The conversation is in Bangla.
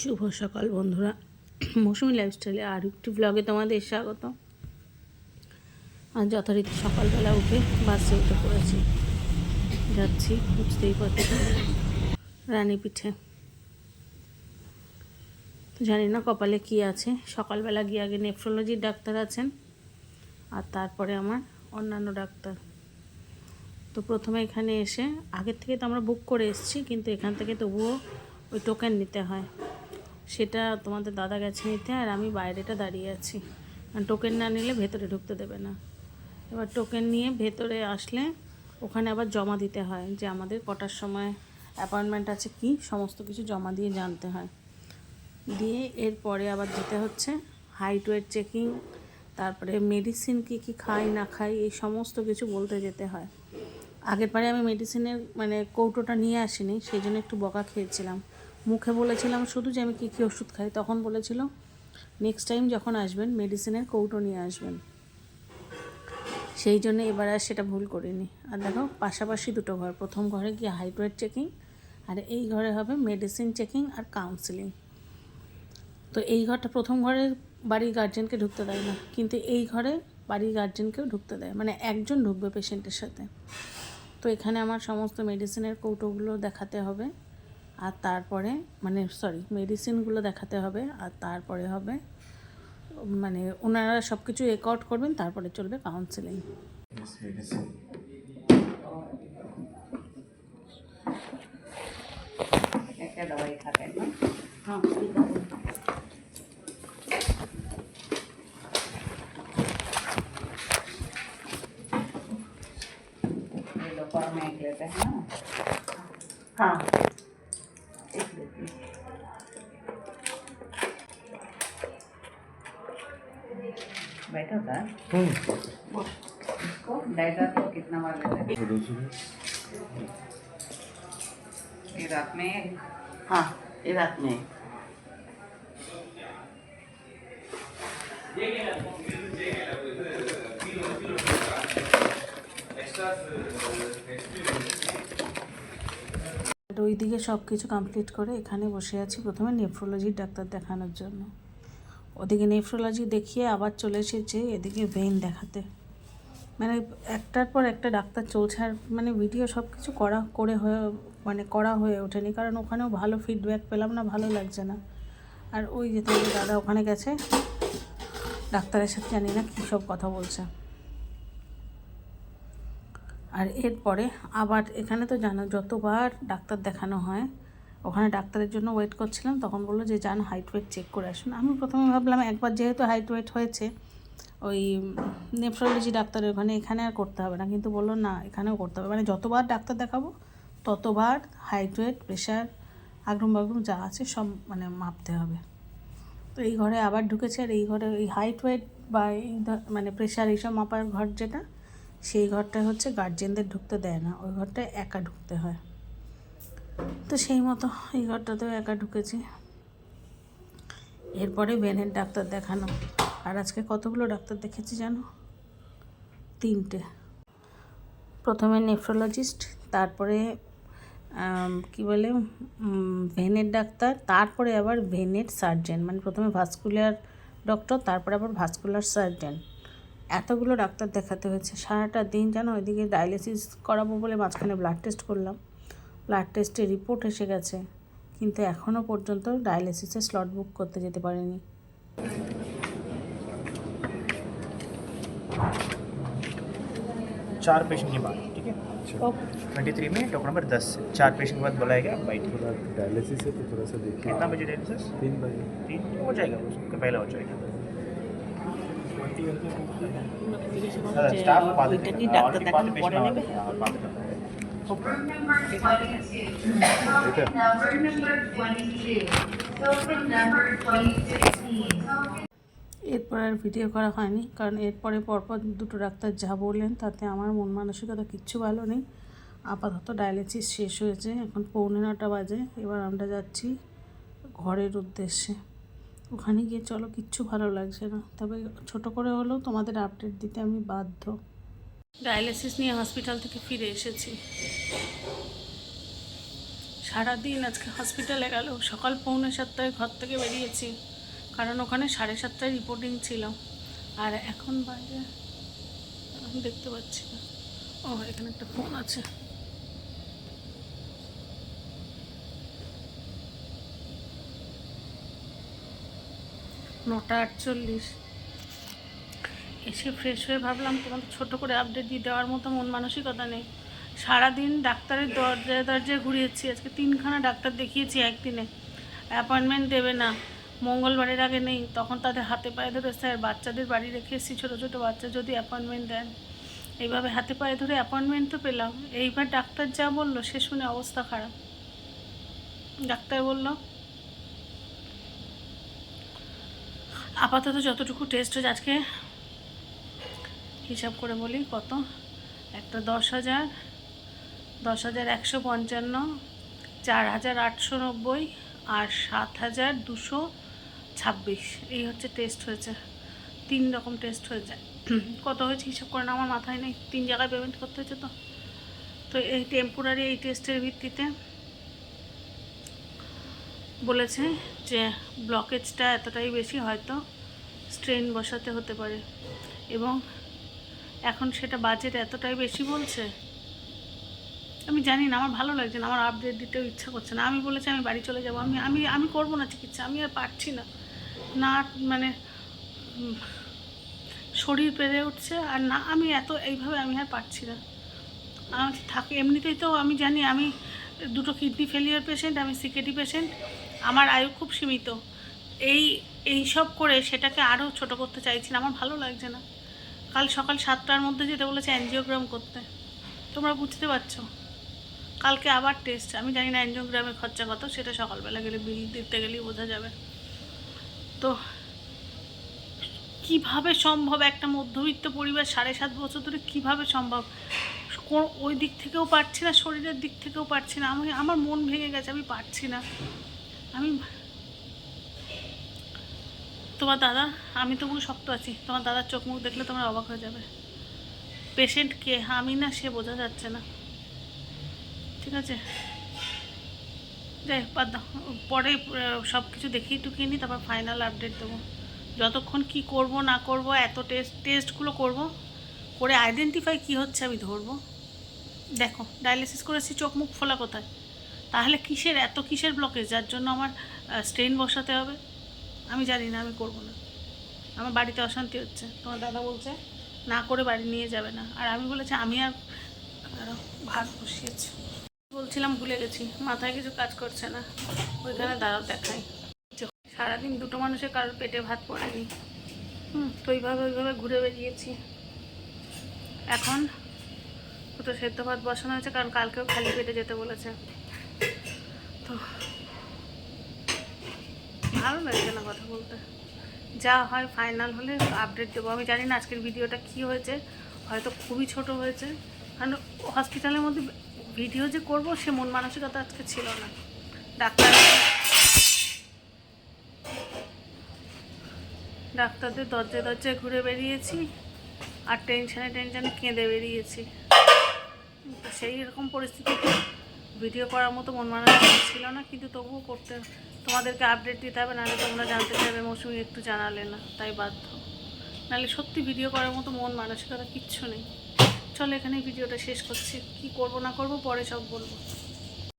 শুভ সকাল বন্ধুরা। মৌসুমি লাইফস্টাইলে আর একটি ব্লগে তোমাদের স্বাগত। আজ যথারীতি সকালবেলা উঠে বাসে উঠে পড়েছি। যাচ্ছি, বুঝতেই পারছি, রানী পিঠে। তো জানি না কপালে কি আছে। সকালবেলা গিয়ে আগে নেফ্রোলজির ডাক্তার আছেন, আর তারপরে আমার অন্যান্য ডাক্তার। তো প্রথমে এখানে এসে, আগের থেকে তো আমরা বুক করে এসেছি, কিন্তু এখান থেকে তবুও ওই টোকেন নিতে হয়। সেটা তোমাদের দাদা গেছে নিতে আর আমি বাইরেটা দাঁড়িয়ে আছি। টোকেন না নিলে ভেতরে ঢুকতে দেবে না। এবার টোকেন নিয়ে ভেতরে আসলে ওখানে আবার জমা দিতে হয় যে আমাদের কটার সময় অ্যাপয়েন্টমেন্ট আছে কি, সমস্ত কিছু জমা দিয়ে জানতে হয়। দিয়ে এরপরে আবার যেতে হচ্ছে হাইট ওয়েট চেকিং তারপরে মেডিসিন কী কী খাই, না খাই, এই সমস্ত কিছু বলতে যেতে হয়। আগের বারে আমি মেডিসিনের মানে কৌটোটা নিয়ে আসিনি, সেই জন্য একটু বকা খেয়েছিলাম। মুখে বলেছিলাম শুধু যে আমি কী কী ওষুধ খাই, তখন বলেছিল নেক্সট টাইম যখন আসবেন মেডিসিনের কৌটো নিয়ে আসবেন। সেই জন্য এবার আর সেটা ভুল করিনি। আর দেখো, পাশাপাশি দুটো ঘর। প্রথম ঘরে গিয়ে ওয়েট চেকিং আর এই ঘরে হবে মেডিসিন চেকিং আর কাউন্সিলিং তো এই ঘরটা প্রথম ঘরে বাড়ির গার্জেনকে ঢুকতে দেয় না, কিন্তু এই ঘরে বাড়ির গার্জেনকেও ঢুকতে দেয়। মানে একজন ঢুকবে পেশেন্টের সাথে। তো এখানে আমার সমস্ত মেডিসিনের কৌটোগুলো দেখাতে হবে। আর তারপরে মানে সরি মেডিসিনগুলো দেখাতে হবে আর তারপরে হবে মানে ওনারা সব কিছু রেকর্ড করবেন তারপরে চলবে কাউন্সিলিং हाँ। बैठो सर इसको डाइटर को कितना बार लेते हैं ये रात में एक हाँ ये रात में ওইদিকে সব কিছু কমপ্লিট করে এখানে বসে আছি প্রথমে নেফ্রোলজির ডাক্তার দেখানোর জন্য ওদিকে নেফ্রোলজি দেখিয়ে আবার চলে এসেছে, এদিকে ভেইন দেখাতে। মানে একটার পর একটা ডাক্তার চলছে আর মানে ভিডিও সব কিছু করা, করে হয়ে মানে করা হয়ে ওঠেনি। কারণ ওখানেও ভালো ফিডব্যাক পেলাম না, ভালো লাগছে না। আর ওই যে দাদা ওখানে গেছে, ডাক্তারের সাথে জানি না কী সব কথা বলছে। আর এরপরে আবার, এখানে তো জানো, যতবার ডাক্তার দেখানো হয় ওখানে ডাক্তারের জন্য ওয়েট করছিলাম, তখন বলল যে যান হাইট ওয়েট চেক করে আসুন। আমি প্রথমে ভাবলাম একবার যেহেতু হাইট ওয়েট হয়েছে, ওই নেফ্রোলজি ডাক্তারের ওখানে, এখানে আর করতে হবে না। কিন্তু বলল না, এখানেও করতে হবে। মানে যতবার ডাক্তার দেখাবো, ততবার হাইট ওয়েট প্রেশার আগ্রম বাগ্রুম যা আছে সব মানে মাপতে হবে। তো এই ঘরে আবার ঢুকেছে, আর এই ঘরে এই হাইট ওয়েট বা এই মানে প্রেশার এইসব মাপার ঘর যেটা, সেই ঘরটা হচ্ছে গার্জেনদের ঢুকতে দেয় না। ওই ঘরটায় একা ঢুকতে হয়। তো সেই মতো এই ঘরটাতেও একা ঢুকেছি। এরপরে বেনের ডাক্তার দেখানো। আর আজকে কতগুলো ডাক্তার দেখেছি জানো? তিনটে। প্রথমে নেফ্রোলজিস্ট তারপরে কি বলে ভেনের ডাক্তার, তারপরে আবার ভেনের সার্জেন মানে প্রথমে ভাস্কুলার ডক্টর তারপরে আবার ভাস্কুলার সার্জেন এতগুলো ডাক্তার দেখাতে হয়েছে। সারাটা দিন যেন ওইদিকে ডায়ালিসিস করাবো বলে মাঝখানে ব্লাড টেস্ট করলাম। ব্লাড টেস্টের রিপোর্ট এসে গেছে কিন্তু এখনও পর্যন্ত ডায়ালিসিসের স্লট বুক করতে যেতে পারিনি चार पेशेंट के बाद ठीक है ट्वेंटी थ्री में टोकन नंबर दस से चार पेशेंट के बाद बुलाया गया बाइट थोड़ा डायलिसिस है तो थोड़ा सा देखिए कितना बजे डायलिसिस तीन बजे तीन हो जाएगा उसका पहला हो जाएगा জিজ্ঞাসা করো हाँ, যে এরপরে আর ভিডিও করা হয়নি, কারণ এরপরে পরপর দুটো ডাক্তার যা বললেন, তাতে আমার মন মানসিকতা কিচ্ছু ভালো নেই। আপাতত ডায়ালিসিস শেষ হয়েছে, এখন পৌনে নটা বাজে, এবার আমরা যাচ্ছি ঘরের উদ্দেশ্যে। ওখানে গিয়ে চলো, কিচ্ছু ভালো লাগছে না। তবে ছোট করে হলেও তোমাদের আপডেট দিতে আমি বাধ্য। ডায়ালিসিস নিয়ে হসপিটাল থেকে ফিরে এসেছি। সারাদিন আজকে হসপিটালে গেল। সকাল পৌনে সাতটায় ঘর থেকে বেরিয়েছি, কারণ ওখানে সাড়ে সাতটায় রিপোর্টিং ছিল। আর এখন বাইরে দেখতে পাচ্ছি না। ও, এখানে একটা ফোন আছে। নটা আটচল্লিশ। এসে ফ্রেশ হয়ে ভাবলাম তোমাদের ছোট করে আপডেট দিয়ে দেওয়ার মতো মন মানসিকতা নেই। সারাদিন ডাক্তারের দরজায় দরজায় ঘুরিয়েছি, আজকে তিনখানা ডাক্তার দেখিয়েছি একদিনে। অ্যাপয়েন্টমেন্ট দেবে না, মঙ্গলবারের আগে নেই, তখন তাদের হাতে পায়ে ধরে স্যার বাচ্চাদের বাড়ি রেখে এসেছি, ছোটো ছোটো বাচ্চা যদি অ্যাপয়েন্টমেন্ট দেন। এইভাবে হাতে পায়ে ধরে অ্যাপয়েন্টমেন্ট তো পেলাম। এইবার ডাক্তার যা বলল, সে শুনে অবস্থা খারাপ। ডাক্তার বলল, আপাতত যতটুকু টেস্ট হয়েছে, আজকে হিসাব করে বলি কত? একটা দশ হাজার দশ হাজার একশো পঞ্চান্ন, চার হাজার আটশো নব্বই আর সাত হাজার দুশো ছাব্বিশ। এই হচ্ছে টেস্ট হয়েছে। তিন রকম টেস্ট হয়েছে। কত হয়েছে হিসাব করে না আমার মাথায় নেই। তিন জায়গায় পেমেন্ট করতে হয়েছে তো। তো এই টেম্পোরারি এই টেস্টের ভিত্তিতে বলেছে যে ব্লকেজটা এতটাই বেশি হয়তো স্ট্রেন বসাতে হতে পারে। এবং এখন সেটা বাজেট এতটাই বেশি বলছে? আমি জানি না, আমার ভালো লাগছে না, আমার আপডেট দিতেও ইচ্ছা করছে না। আমি বলেছি, আমি বাড়ি চলে যাব। আমি আমি আমি করব না চিকিৎসা, আমি আর পারছি না। না মানে শরীর পেরে উঠছে আর না, আমি এত, এইভাবে আমি আর পারছি না। আমি থাকি, এমনিতেই তো আমি জানি, আমি দুটো কিডনি ফেলিয়ার পেশেন্ট আমি সিকেটি পেশেন্ট আমার আয়ু খুব সীমিত। এই এই সব করে সেটাকে আরও ছোট করতে চাইছি না, আমার ভালো লাগছে না। কাল সকাল সাতটার মধ্যে যেতে বলেছে অ্যানজিওগ্রাম করতে। তোমরা বুঝতে পারছ? কালকে আবার টেস্ট আমি জানি না অ্যানজিওগ্রামের খরচা কত, সেটা সকালবেলা গেলে বিল দিতে গেলেই বোঝা যাবে। তো কীভাবে সম্ভব একটা মধ্যবিত্ত পরিবার সাড়ে সাত বছর ধরে কীভাবে সম্ভব? কোন- ওই দিক থেকেও পারছি না, শরীরের দিক থেকেও পারছি না। আমি, আমার মন ভেঙে গেছে, আমি পারছি না। আমি তোমার দাদা, আমি তো তবু শক্ত আছি। তোমার দাদার চোখ মুখ দেখলে তোমার অবাক হয়ে যাবে। পেশেন্ট কে? আমি না, সে বোঝা যাচ্ছে না। ঠিক আছে? যাই বাদ পরে সব কিছু দেখিয়ে টুকিয়ে নিই, তারপর ফাইনাল আপডেট দেবো। যতক্ষণ কি করব, না করব, এত টেস্ট টেস্টগুলো করব, করে আইডেন্টিফাই কি হচ্ছে, আমি ধরবো। দেখো ডায়ালিসিস করেছি, চোখ মুখ ফোলা কোথায়? তাহলে কিসের, এত কিসের ব্লকেজ যার জন্য আমার স্ট্রেন বসাতে হবে। আমি জানি না, আমি করব না। আমার বাড়িতে অশান্তি হচ্ছে। তোমার দাদা বলছে, না করে বাড়ি নিয়ে যাবে না। আর আমি বলেছি, আমি আর ভাত বসিয়েছি। বলছিলাম, ভুলে গেছি। মাথায় কিছু কাজ করছে না। ওইখানে দাঁড়াও, দেখাই। সারাদিন দুটো মানুষের কারোর পেটে ভাত পড়েনি। হুম, তো ওইভাবে ওইভাবে ঘুরে বেরিয়েছি। এখন দুটো সেদ্ধ ভাত বসানো হয়েছে, কারণ কালকেও খালি পেটে যেতে বলেছে। ভালো লাগছে না কথা বলতে। যা হয় ফাইনাল হলে আপডেট দেবো। আমি জানি না আজকের ভিডিওটা কী হয়েছে। হয়তো খুবই ছোট হয়েছে। কারণ হসপিটালের মধ্যে ভিডিও যে করব, সে মন মানসিকতা আজকে ছিল না। ডাক্তার ডাক্তারদের দরজায় দরজায় ঘুরে বেরিয়েছি আর টেনশনে টেনশনে কেঁদে বেরিয়েছি। সেই রকম পরিস্থিতিতে ভিডিও করার মতো মন মানসিকতা ছিল না, কিন্তু তবুও করতে তোমাদেরকে আপডেট দিতে হবে, নাহলে তোমরা জানতে চাইবে মৌসুমি একটু জানালে না, তাই বাধ্য। নাহলে সত্যি ভিডিও করার মতো মন, মানসিকতা কিচ্ছু নেই। চলো এখানে ভিডিওটা শেষ করছি। কি করব না করব, পরে সব বলব।